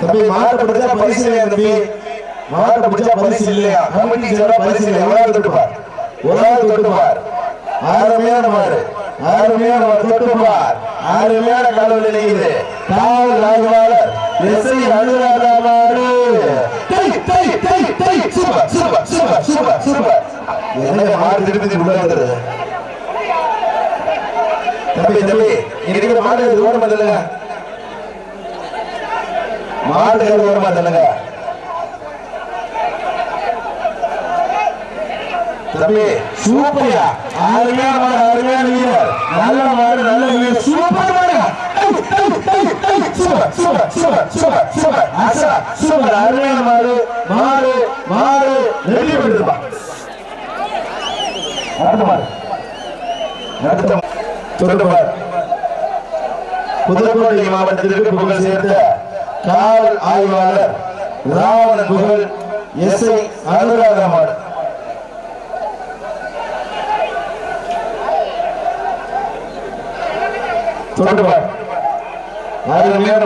தம்பி மாட்டை பிடிச்சா பரிசு இல்லையா தம்பி மாட்டை பிடிச்சா பரிசு இல்லையா கமிட்டி சொல்ற பரிசு ஒரு ஆள் தொட்டுப்பார் ஒரு ஆள் தொட்டுப்பார் அருமையான மாடு அருமையான மாடு தொட்டுப்பார் அருமையான காலவழி நினைக்குது காவல் ஆய்வாளர் எஸ்ஐ அனுராதா மாடு டேய் டேய் டேய் டேய் super super super super super என்ன மாடு திருப்பி உள்ள தம்பி தம்பி இருக்கிற மாடு ஓட மாட்டேங்க மாடு ஓட மாட்டேங்க தம்பி சூப்பர்யா அருமையான மாடு அருமையான வீரர் நல்ல மாடு நல்ல வீரர் சூப்பர் மாடு super super super super super super அருமையான மாடு மாடு ரெடி பண்ணிருப்பா அடுத்த மாடு அடுத்த தொடர்ந்து மாடு புதுக்கோட்டை மாவட்டத்திற்கு புகழ் சேர்ந்த காவல் ஆய்வாளர் ராவணன் புகழ் எஸ் ஐ அனுராதமான மாடு தொடர்ந்து பார் அருமையான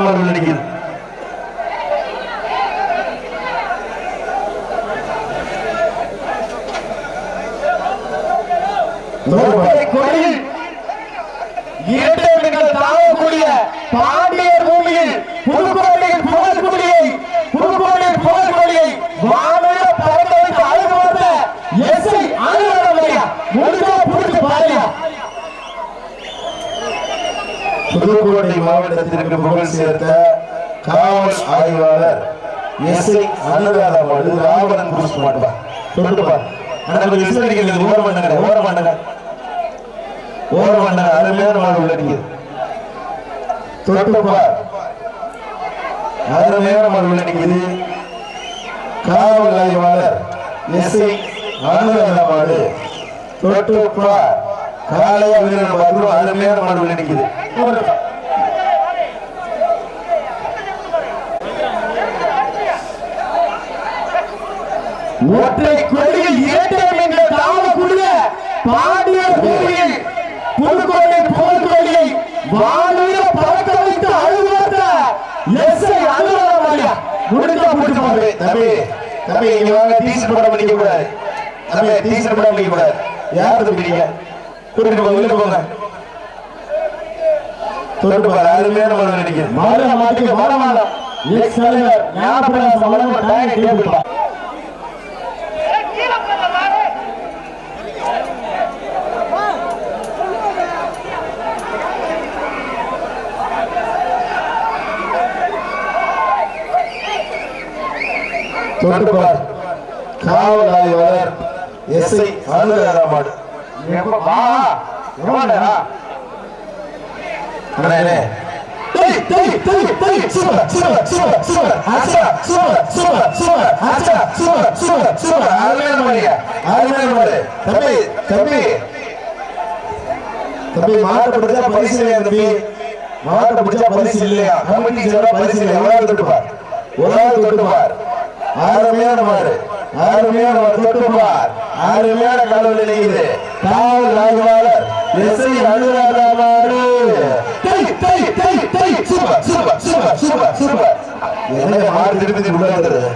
கொடியில் இரட்டை மீன்கள் தாங்கக்கூடிய பாண்டியர் பூமியில் புதுக்கோட்டையின் புகழ் கொடியை புதுக்கோட்டையின் புகழ் கொடியை வானர பறக்க வைத்து அழகு பார்த்த எஸ்ஐ அனுராதமையா முடிஞ்சா புடிச்சு பாருங்க. புதுக்கோட்டை மாவட்டத்திற்கு புகழ் சேர்த்த காவல் ஆய்வாளர் எஸ் ஐ ராவணன் புருஷ் மாட்டுவா தொடர்ந்து பார் ஆனா பண்ணுங்க ஓரம் பண்ணுங்க. ஓர பண்ணுங்க அருமையான மாடு உள்ள நிக்குது தொட்டு பார் அருமையான மாடு உள்ள காவல் ஆய்வாளர் எஸ் மாடு தொட்டு பார் காலையா வீரர் பார்த்து அருமையான மாடு உள்ள ஒற்றை கொடியில் இரட்டை மீன்கள் தாங்கக்கூடிய பாண்டியர் பூமியில் புதுக்கோட்டை புகழ் கொடியை வானர பறக்க வைத்து அழகு பார்த்த எஸ்ஐ அனுராதமையா முடிஞ்சா புடிச்சு பாருங்க தம்பி தம்பி இங்க வாங்க. டீசர் படம் பண்ணிக்க கூடாது. தம்பி டீசர் படம் பண்ணிக்க கூடாது. யார் தம்பி நீங்க கூட்டிட்டு போங்க உள்ள போங்க. தொட்டு பாரு அருமையான மனம் நினைக்கிறேன். மாட மாட்டுக்கு மாட மாடம் எக்ஸ் தலைவர் ஞாபகம் வழங்க டேங்க கேட்பா தொட்டு பார் காவல் ஆய்வாளர் எஸ்ஐ அனுராதா மாடு வா எவ்வளோ அண்ணே டேய் டேய் டேய் டேய் சூப்பர் சூப்பர் சூப்பர் சூப்பர் ஆச்சா சூப்பர் சூப்பர் சூப்பர் ஆச்சா சூப்பர் சூப்பர் சூப்பர் அருமையான மாடியா அருமையான மாடு தம்பி மாட்டை பிடிச்சா பரிசு இல்லையா தம்பி? மாட்டை பிடிச்சா பரிசு இல்லையா? கமிட்டி பரிசு இல்லையா? ஒரு ஆள் தொட்டுப்பார்? ஒரு ஆள் தொட்டுப்பார்? அருமையான மாடு அருமையான மாடு தொட்டுப்பார். அருமையான காலவழி நினைக்குது காவல் ஆய்வாளர் எஸ்ஐ அனுராதா மாடு என்ன மாறு திருப்பி உள்ள வந்துருது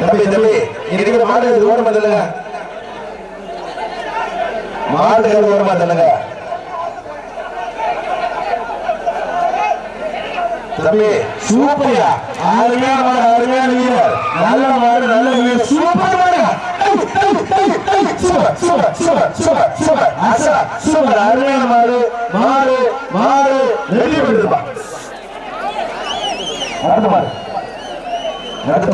தம்பி தம்பி இங்க இருக்கிற மாடு ஓட மாட்டேங்க மாடு ஓட மாட்டேங்க தம்பி சூப்பரா அருமையான மாடு அருமையான வீரர் நல்ல மாடு நல்ல வீரர் சூப்பர் மாடு super super super super super ஆசா சூப்பர் அருமையான மாடு மாடு. மாடு ரெடி பண்ணிருப்பா அடுத்த மாடு அடுத்த